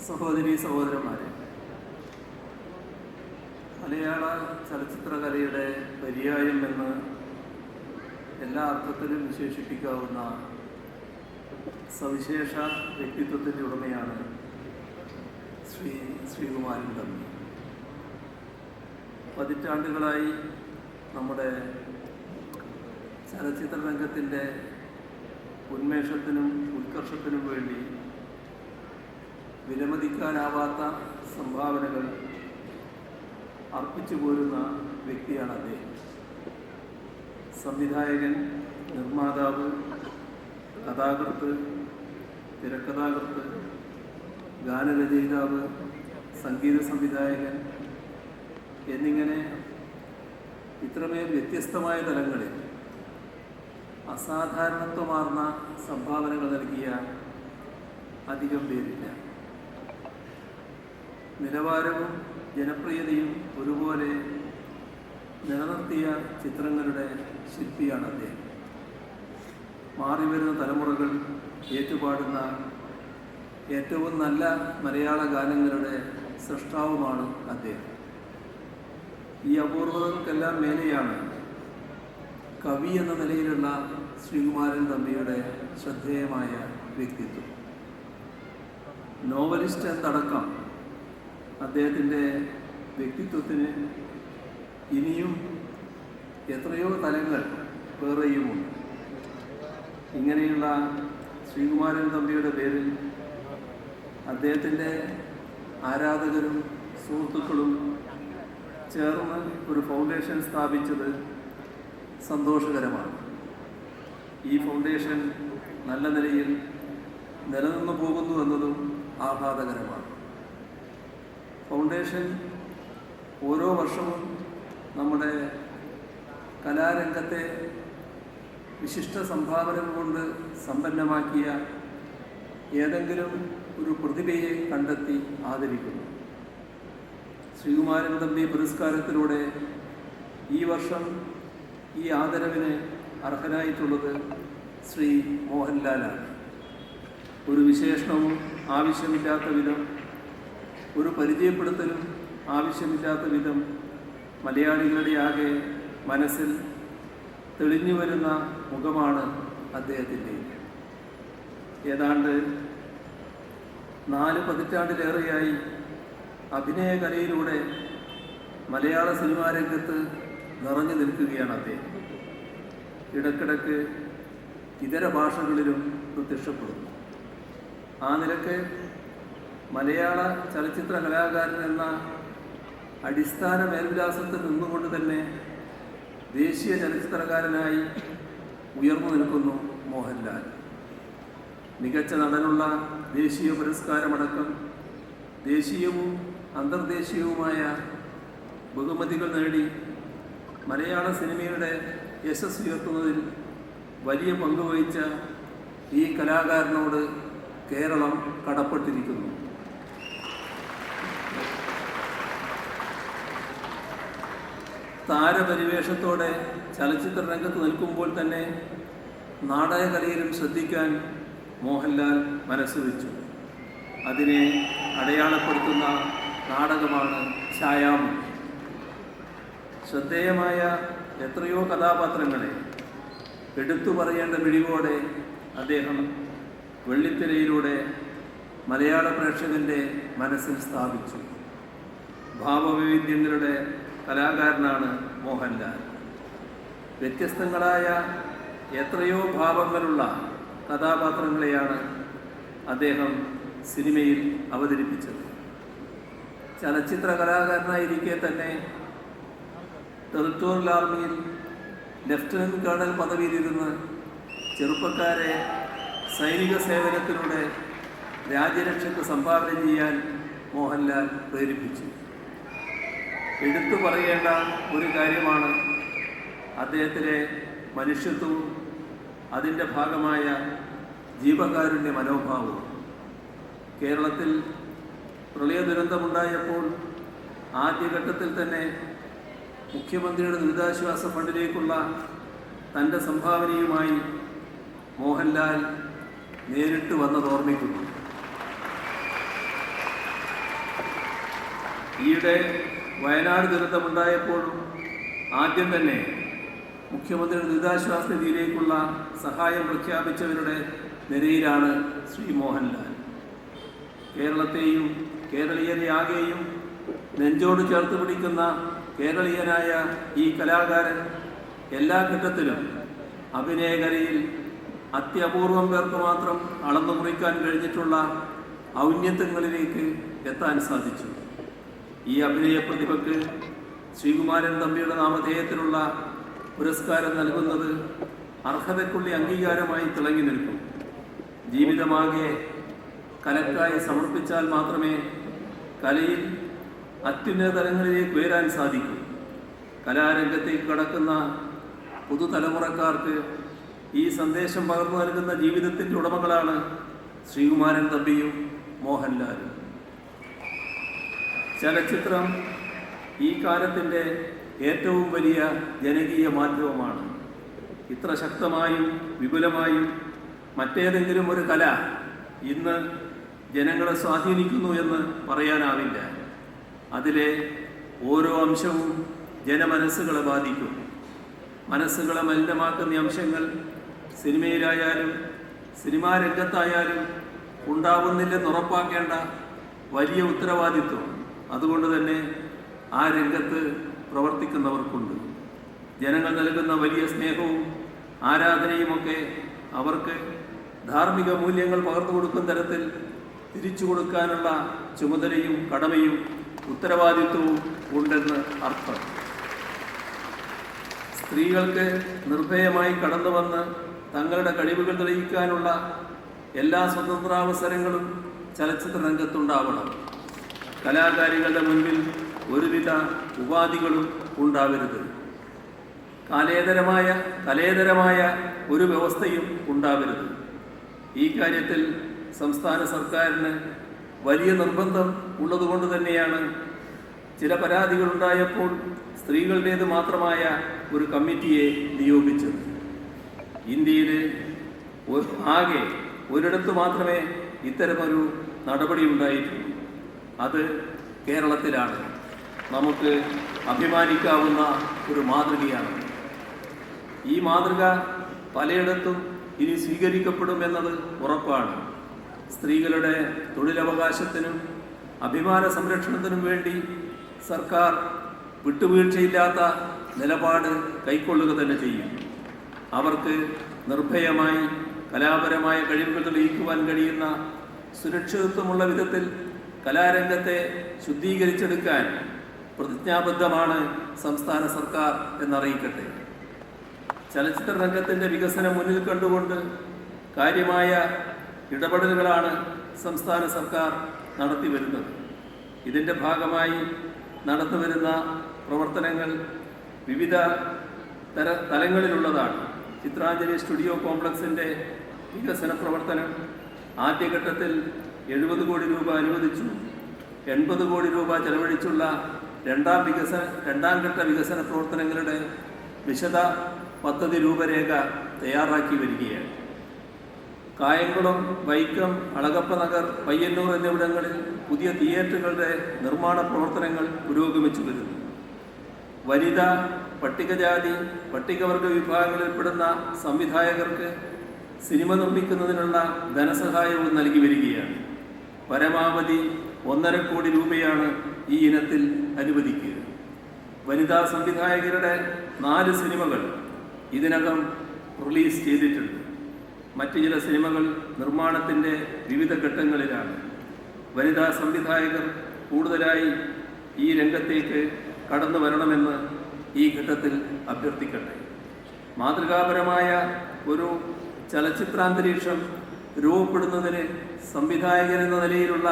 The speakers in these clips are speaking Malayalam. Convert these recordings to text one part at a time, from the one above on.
സഹോദരി സഹോദരന്മാരെ മലയാള ചലച്ചിത്രകലയുടെ പര്യായം എന്ന് എല്ലാ അർത്ഥത്തിലും വിശേഷിപ്പിക്കാവുന്ന സവിശേഷ വ്യക്തിത്വത്തിന്റെ ഉടമയാണ് ശ്രീ ശ്രീകുമാരൻ തമ്പി പതിറ്റാണ്ടുകളായി നമ്മുടെ ചലച്ചിത്ര രംഗത്തിന്റെ ഉന്മേഷത്തിനും ഉത്കർഷത്തിനും വേണ്ടി വിലമതിക്കാനാവാത്ത സംഭാവനകൾ അർപ്പിച്ചു പോരുന്ന വ്യക്തിയാണ് അദ്ദേഹം. സംവിധായകൻ നിർമ്മാതാവ് കഥാകൃത്ത് തിരക്കഥാകൃത്ത് ഗാനരചയിതാവ് സംഗീത സംവിധായകൻ എന്നിങ്ങനെ ഇത്രമേൽ വ്യത്യസ്തമായ തലങ്ങളിൽ അസാധാരണത്വമാർന്ന സംഭാവനകൾ നൽകിയ അധികം പേരില്ല. നിലവാരവും ജനപ്രിയതയും ഒരുപോലെ നിലനിർത്തിയ ചിത്രങ്ങളുടെ ശില്പിയാണ് അദ്ദേഹം. മാറി വരുന്ന തലമുറകൾ ഏറ്റുപാടുന്ന ഏറ്റവും നല്ല മലയാള ഗാനങ്ങളുടെ സൃഷ്ടാവുമാണ് അദ്ദേഹം. ഈ അപൂർവതകൾക്കെല്ലാം മേലെയാണ് കവി എന്ന നിലയിലുള്ള ശ്രീകുമാരൻ തമ്പിയുടെ ശ്രദ്ധേയമായ വ്യക്തിത്വം. നോവലിസ്റ്റ് എന്നടക്കം അദ്ദേഹത്തിന്റെ വ്യക്തിത്വത്തിന് ഇനിയും എത്രയോ തലങ്ങൾ വേറെയുമുണ്ട്. ഇങ്ങനെയുള്ള ശ്രീകുമാരൻ തമ്പിയുടെ പേരിൽ അദ്ദേഹത്തിന്റെ ആരാധകരും സുഹൃത്തുക്കളും ചേർന്ന് ഒരു ഫൗണ്ടേഷൻ സ്ഥാപിച്ചത് സന്തോഷകരമാണ്. ഈ ഫൗണ്ടേഷൻ നല്ല നിലയിൽ നിലനിന്നു പോകുന്നു എന്നതും ആഹ്ലാദകരമാണ്. ഫൗണ്ടേഷൻ ഓരോ വർഷവും നമ്മുടെ കലാരംഗത്തെ വിശിഷ്ട സംഭാവനകൾ കൊണ്ട് സമ്പന്നമാക്കിയ ഏതെങ്കിലും ഒരു പ്രതിഭയെ കണ്ടെത്തി ആദരിക്കുന്നു. ശ്രീകുമാരൻ തമ്പി പുരസ്കാരത്തിലൂടെ ഈ വർഷം ഈ ആദരവിന് അർഹനായിട്ടുള്ളത് ശ്രീ മോഹൻലാലാണ്. ഒരു വിശേഷണവും ആവശ്യമില്ലാത്ത വിധം ഒരു പരിചയപ്പെടുത്തലും ആവശ്യമില്ലാത്ത വിധം മലയാളികളുടെ ആകെ മനസ്സിൽ തെളിഞ്ഞു വരുന്ന മുഖമാണ് അദ്ദേഹത്തിന്റെ. ഏതാണ്ട് നാല് പതിറ്റാണ്ടിലേറെയായി അഭിനയ കലയിലൂടെ മലയാള സിനിമാ രംഗത്ത് നിറഞ്ഞു നിൽക്കുകയാണ് അദ്ദേഹം. ഇടക്കിടക്ക് ഇതര ഭാഷകളിലും പ്രത്യക്ഷപ്പെടുന്നു. ആ നിലയ്ക്ക് മലയാള ചലച്ചിത്ര കലാകാരൻ എന്ന അടിസ്ഥാന മേൽവിലാസത്തിൽ നിന്നുകൊണ്ട് തന്നെ ദേശീയ ചലച്ചിത്രകാരനായി ഉയർന്നു നിൽക്കുന്നു മോഹൻലാൽ. മികച്ച നടനുള്ള ദേശീയ പുരസ്കാരമടക്കം ദേശീയവും അന്തർദേശീയവുമായ ബഹുമതികൾ നേടി മലയാള സിനിമയുടെ യശസ് ഉയർത്തുന്നതിൽ വലിയ പങ്കുവഹിച്ച ഈ കലാകാരനോട് കേരളം കടപ്പെട്ടിരിക്കുന്നു. താരപരിവേഷത്തോടെ ചലച്ചിത്ര രംഗത്ത് നിൽക്കുമ്പോൾ തന്നെ നാടകകലയിലും ശ്രദ്ധിക്കാൻ മോഹൻലാൽ മനസ്സ് വെച്ചു. അതിനെ അടയാളപ്പെടുത്തുന്ന നാടകമാണ് ഛായാമു ശ്രദ്ധേയമായ എത്രയോ കഥാപാത്രങ്ങളെ എടുത്തു പറയേണ്ട മിഴിവോടെ അദ്ദേഹം വെള്ളിത്തിരയിലൂടെ മലയാള പ്രേക്ഷകന്റെ മനസ്സിൽ സ്ഥാപിച്ചു. ഭാവവൈവിധ്യങ്ങളുടെ കലാകാരനാണ് മോഹൻലാൽ. വ്യത്യസ്തങ്ങളായ എത്രയോ ഭാവങ്ങളുള്ള കഥാപാത്രങ്ങളെയാണ് അദ്ദേഹം സിനിമയിൽ അവതരിപ്പിച്ചത്. ചലച്ചിത്ര കലാകാരനായിരിക്കെ തന്നെ ടെറിട്ടോറിയൽ ആർമിയിൽ ലഫ്റ്റനന്റ് കേണൽ പദവിയിലിരുന്ന് ചെറുപ്പക്കാരെ സൈനിക സേവനത്തിലൂടെ രാജ്യരക്ഷയ്ക്ക് സംഭാവന ചെയ്യാൻ മോഹൻലാൽ പ്രേരിപ്പിച്ചു. എടുത്തു പറയേണ്ട ഒരു കാര്യമാണ് അദ്ദേഹത്തിലെ മനുഷ്യത്വവും അതിന്റെ ഭാഗമായ ജീവകാരുണ്യ മനോഭാവവും. കേരളത്തിൽ പ്രളയ ദുരന്തമുണ്ടായപ്പോൾ ആദ്യഘട്ടത്തിൽ തന്നെ മുഖ്യമന്ത്രിയുടെ ദുരിതാശ്വാസ ഫണ്ടിലേക്കുള്ള തന്റെ സംഭാവനയുമായി മോഹൻലാൽ നേരിട്ട് വന്നത് ഓർമ്മിക്കുന്നു. ഈയിടെ വയനാട് ദുരന്തമുണ്ടായപ്പോഴും ആദ്യം തന്നെ മുഖ്യമന്ത്രി ദുരിതാശ്വാസ നിധിയിലേക്കുള്ള സഹായം പ്രഖ്യാപിച്ചവരുടെ നിരയിലാണ് ശ്രീ മോഹൻലാൽ. കേരളത്തെയും കേരളീയരെ ആകെയും നെഞ്ചോട് ചേർത്ത് പിടിക്കുന്ന കേരളീയനായ ഈ കലാകാരൻ എല്ലാ ഘട്ടത്തിലും അഭിനയകലയിൽ അത്യപൂർവം പേർക്ക് മാത്രം അളന്നു മുറിക്കാൻ കഴിഞ്ഞിട്ടുള്ള ഔന്നത്യങ്ങളിലേക്ക് എത്താൻ സാധിച്ചു. ഈ അഭിനയ പ്രതിഭയ്ക്ക് ശ്രീകുമാരൻ തമ്പിയുടെ നാമധേയത്തിലുള്ള പുരസ്കാരം നൽകുന്നത് അർഹതയ്ക്കുള്ള അംഗീകാരമായി തിളങ്ങി നിൽക്കും. ജീവിതമാകെ കലക്കായി സമർപ്പിച്ചാൽ മാത്രമേ കലയിൽ അത്യുന്നതലങ്ങളിലേക്ക് ഉയരാൻ സാധിക്കൂ. കലാരംഗത്തേക്ക് കടക്കുന്ന പുതുതലമുറക്കാർക്ക് ഈ സന്ദേശം പകർന്നു നൽകുന്ന ജീവിതത്തിന്റെ ഉടമകളാണ് ശ്രീകുമാരൻ തമ്പിയും മോഹൻലാലും. ചലച്ചിത്രം ഈ കാലത്തിന്റെ ഏറ്റവും വലിയ ജനകീയ മാധ്യമമാണ്. ഇത്ര ശക്തമായും വിപുലമായും മറ്റേതെങ്കിലും ഒരു കല ഇന്ന് ജനങ്ങളെ സ്വാധീനിക്കുന്നു എന്ന് പറയാനാവില്ല. അതിലെ ഓരോ അംശവും ജനമനസ്സുകളെ ബാധിക്കും. മനസ്സുകളെ മലിനമാക്കുന്ന അംശങ്ങൾ സിനിമയിലായാലും സിനിമാ രംഗത്തായാലും ഉണ്ടാവുന്നില്ലെന്ന് ഉറപ്പാക്കേണ്ട വലിയ ഉത്തരവാദിത്വം. അതുകൊണ്ട് തന്നെ ആ രംഗത്ത് പ്രവർത്തിക്കുന്നവർക്കുണ്ട്. ജനങ്ങൾ നൽകുന്ന വലിയ സ്നേഹവും ആരാധനയുമൊക്കെ അവർക്ക് ധാർമ്മിക മൂല്യങ്ങൾ പകർന്നു കൊടുക്കുന്ന തരത്തിൽ തിരിച്ചു കൊടുക്കാനുള്ള ചുമതലയും കടമയും ഉത്തരവാദിത്വവും ഉണ്ടെന്ന് അർത്ഥം. സ്ത്രീകൾക്ക് നിർഭയമായി കടന്നു വന്ന് തങ്ങളുടെ കഴിവുകൾ തെളിയിക്കാനുള്ള എല്ലാ സ്വതന്ത്രാവസരങ്ങളും ചലച്ചിത്ര രംഗത്തുണ്ടാവണം. കലാകാരികളുടെ മുൻപിൽ ഒരുവിധ ഉപാധികളും ഉണ്ടാവരുത്. കാലേതരമായ കലേതരമായ ഒരു വ്യവസ്ഥയും ഉണ്ടാവരുത്. ഈ കാര്യത്തിൽ സംസ്ഥാന സർക്കാരിന് വലിയ നിർബന്ധം ഉള്ളതുകൊണ്ട് തന്നെയാണ് ചില പരാതികളുണ്ടായപ്പോൾ സ്ത്രീകളുടേത് മാത്രമായ ഒരു കമ്മിറ്റിയെ നിയോഗിച്ചത്. ഇന്ത്യയിൽ ആകെ ഒരിടത്ത് മാത്രമേ ഇത്തരമൊരു നടപടി ഉണ്ടായിട്ടുള്ളൂ. അത് കേരളത്തിലാണ്. നമുക്ക് അഭിമാനിക്കാവുന്ന ഒരു മാതൃകയാണ്. ഈ മാതൃക പലയിടത്തും ഇനി സ്വീകരിക്കപ്പെടും എന്നത് ഉറപ്പാണ്. സ്ത്രീകളുടെ തൊഴിലവകാശത്തിനും അഭിമാന സംരക്ഷണത്തിനും വേണ്ടി സർക്കാർ വിട്ടുവീഴ്ചയില്ലാത്ത നിലപാട് കൈക്കൊള്ളുക തന്നെ ചെയ്യും. അവർക്ക് നിർഭയമായി കലാപരമായ കഴിവുകൾ തെളിയിക്കുവാൻ കഴിയുന്ന സുരക്ഷിതത്വമുള്ള വിധത്തിൽ കലാരംഗത്തെ ശുദ്ധീകരിച്ചെടുക്കാൻ പ്രതിജ്ഞാബദ്ധമാണ് സംസ്ഥാന സർക്കാർ എന്നറിയിക്കട്ടെ. ചലച്ചിത്ര രംഗത്തിന്റെ വികസനം മുന്നിൽ കണ്ടുകൊണ്ട് കാര്യമായ ഇടപെടലുകളാണ് സംസ്ഥാന സർക്കാർ നടത്തി വരുന്നത്. ഇതിന്റെ ഭാഗമായി നടന്നു വരുന്ന പ്രവർത്തനങ്ങൾ വിവിധ തര തലങ്ങളിലുള്ളതാണ്. ചിത്രാഞ്ജലി സ്റ്റുഡിയോ കോംപ്ലക്സിന്റെ വികസന പ്രവർത്തനം ആദ്യഘട്ടത്തിൽ എഴുപത് കോടി രൂപ അനുവദിച്ചു. എൺപത് കോടി രൂപ ചെലവഴിച്ചുള്ള രണ്ടാം വികസന രണ്ടാം ഘട്ട വികസന പ്രവർത്തനങ്ങളുടെ വിശദ പദ്ധതി രൂപരേഖ തയ്യാറാക്കി വരികയാണ്. കായംകുളം വൈക്കം അളകപ്പ നഗർ പയ്യന്നൂർ എന്നിവിടങ്ങളിൽ പുതിയ തിയേറ്ററുകളുടെ നിർമ്മാണ പ്രവർത്തനങ്ങൾ പുരോഗമിച്ചു വരുന്നു. വനിത പട്ടികജാതി പട്ടികവർഗ വിഭാഗങ്ങളിൽപ്പെടുന്ന സംവിധായകർക്ക് സിനിമ നിർമ്മിക്കുന്നതിനുള്ള ധനസഹായവും നൽകി വരികയാണ്. പരമാവധി ഒന്നര കോടി രൂപയാണ് ഈ ഇനത്തിൽ അനുവദിക്കുക. വനിതാ സംവിധായകരുടെ നാല് സിനിമകൾ ഇതിനകം റിലീസ് ചെയ്തിട്ടുണ്ട്. മറ്റു ചില സിനിമകൾ നിർമ്മാണത്തിന്റെ വിവിധ ഘട്ടങ്ങളിലാണ്. വനിതാ സംവിധായകർ കൂടുതലായി ഈ രംഗത്തേക്ക് കടന്നു വരണമെന്ന് ഈ ഘട്ടത്തിൽ അഭ്യർത്ഥിക്കട്ടെ. മാതൃകാപരമായ ഒരു ചലച്ചിത്രാന്തരീക്ഷം രൂപപ്പെടുന്നതിന് സംവിധായകൻ എന്ന നിലയിലുള്ള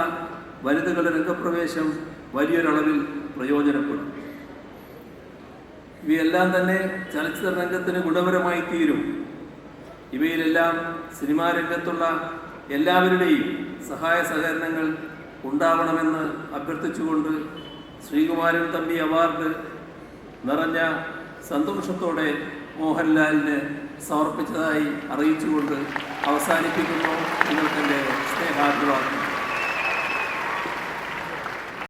വനിതകളുടെ രംഗപ്രവേശം വലിയൊരളവിൽ പ്രയോജനപ്പെടും. ഇവയെല്ലാം തന്നെ ചലച്ചിത്ര രംഗത്തിന് ഗുണപരമായി തീരും. ഇവയിലെല്ലാം സിനിമാ രംഗത്തുള്ള എല്ലാവരുടെയും സഹായ സഹകരണങ്ങൾ ഉണ്ടാവണമെന്ന് അഭ്യർത്ഥിച്ചുകൊണ്ട് ശ്രീകുമാരൻ തമ്പി അവാർഡ് നിറഞ്ഞ സന്തോഷത്തോടെ മോഹൻലാലിന് സമർപ്പിച്ചതായി അറിയിച്ചുകൊണ്ട് അവസാനിപ്പിക്കുന്നു. നിങ്ങൾക്കെന്റെ സ്നേഹാഭിവാദം